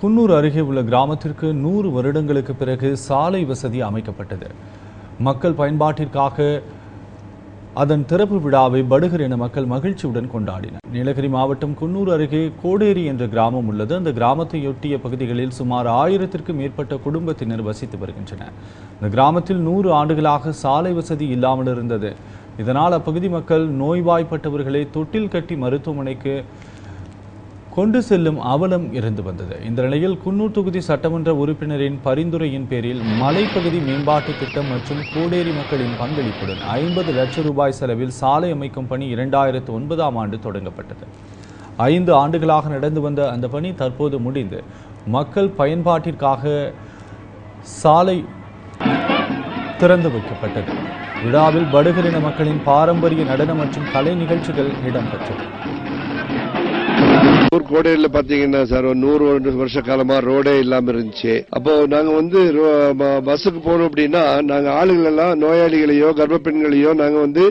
குன்னூர் அருகே உள்ள கிராமத்திற்கு நூறு வருடங்களுக்கு பிறகு சாலை வசதி அமைக்கப்பட்டது. மக்கள் பயன்பாட்டிற்காக அதன் திறப்பு விழாவை படுகர் என மக்கள் மகிழ்ச்சியுடன் கொண்டாடினர். நீலகிரி மாவட்டம் குன்னூர் அருகே கோடேரி என்ற கிராமம் உள்ளது. அந்த கிராமத்தையொட்டிய பகுதிகளில் சுமார் ஆயிரத்திற்கும் மேற்பட்ட குடும்பத்தினர் வசித்து வருகின்றனர். இந்த கிராமத்தில் நூறு ஆண்டுகளாக சாலை வசதி இல்லாமல் இருந்தது. இதனால் அப்பகுதி மக்கள் நோய்வாய்ப்பட்டவர்களை தொட்டில் கட்டி மருத்துவமனைக்கு கொண்டு செல்லும் அவலம் இருந்து வந்தது. இந்த நிலையில் குன்னூர் தொகுதி சட்டமன்ற உறுப்பினரின் பரிந்துரையின் பேரில் மலைப்பகுதி மேம்பாட்டு திட்டம் மற்றும் கோடேரி மக்களின் பங்களிப்புடன் ஐம்பது லட்சம் ரூபாய் செலவில் சாலை அமைக்கும் பணி இரண்டாயிரத்து ஒன்பதாம் ஆண்டு தொடங்கப்பட்டது. ஐந்து ஆண்டுகளாக நடந்து வந்த அந்த பணி தற்போது முடிந்து. மக்கள் பயன்பாட்டிற்காக சாலை திறந்து வைக்கப்பட்டது. விழாவில் படுகரின மக்களின் பாரம்பரிய நடன மற்றும் கலை நிகழ்ச்சிகள் இடம்பெற்றது. கோடையில பாத்தீங்கன்னா சார் ஒரு நூறு வருஷ காலமா ரோடே இல்லாம இருந்துச்சு. அப்போ நாங்க வந்து ரோ- பஸ்ஸுக்கு போனோம் அப்படின்னா நாங்க ஆளுகள் எல்லாம் நோயாளிகளையோ கர்ப்ப பெண்களையோ நாங்க வந்து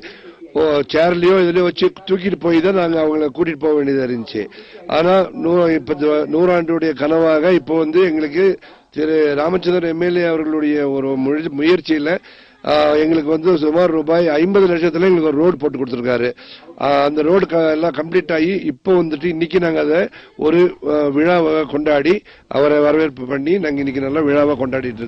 ஓ, சேர்லயோ இதுலயோ வச்சு தூக்கிட்டு போய் தான் நாங்க அவங்கள கூட்டிட்டு போக வேண்டியதா இருந்துச்சு. ஆனா இப்ப நூறாண்டுடைய கனவாக இப்போ வந்து எங்களுக்கு திரு ராமச்சந்திரன் எம்எல்ஏ அவர்களுடைய ஒரு முயற்சியில எங்களுக்கு வந்து சுமார் ரூபாய் ஐம்பது லட்சத்தில் எங்களுக்கு ஒரு ரோடு போட்டு கொடுத்துருக்காரு. அந்த ரோடு க- எல்லாம் கம்ப்ளீட் ஆகி இப்போ வந்துட்டு இன்னைக்கு நாங்கள் அதை ஒரு விழாவாக கொண்டாடி அவரை வரவேற்பு பண்ணி நாங்கள் இன்னைக்கு நல்லா விழாவாக கொண்டாடிட்டு இருக்கோம்.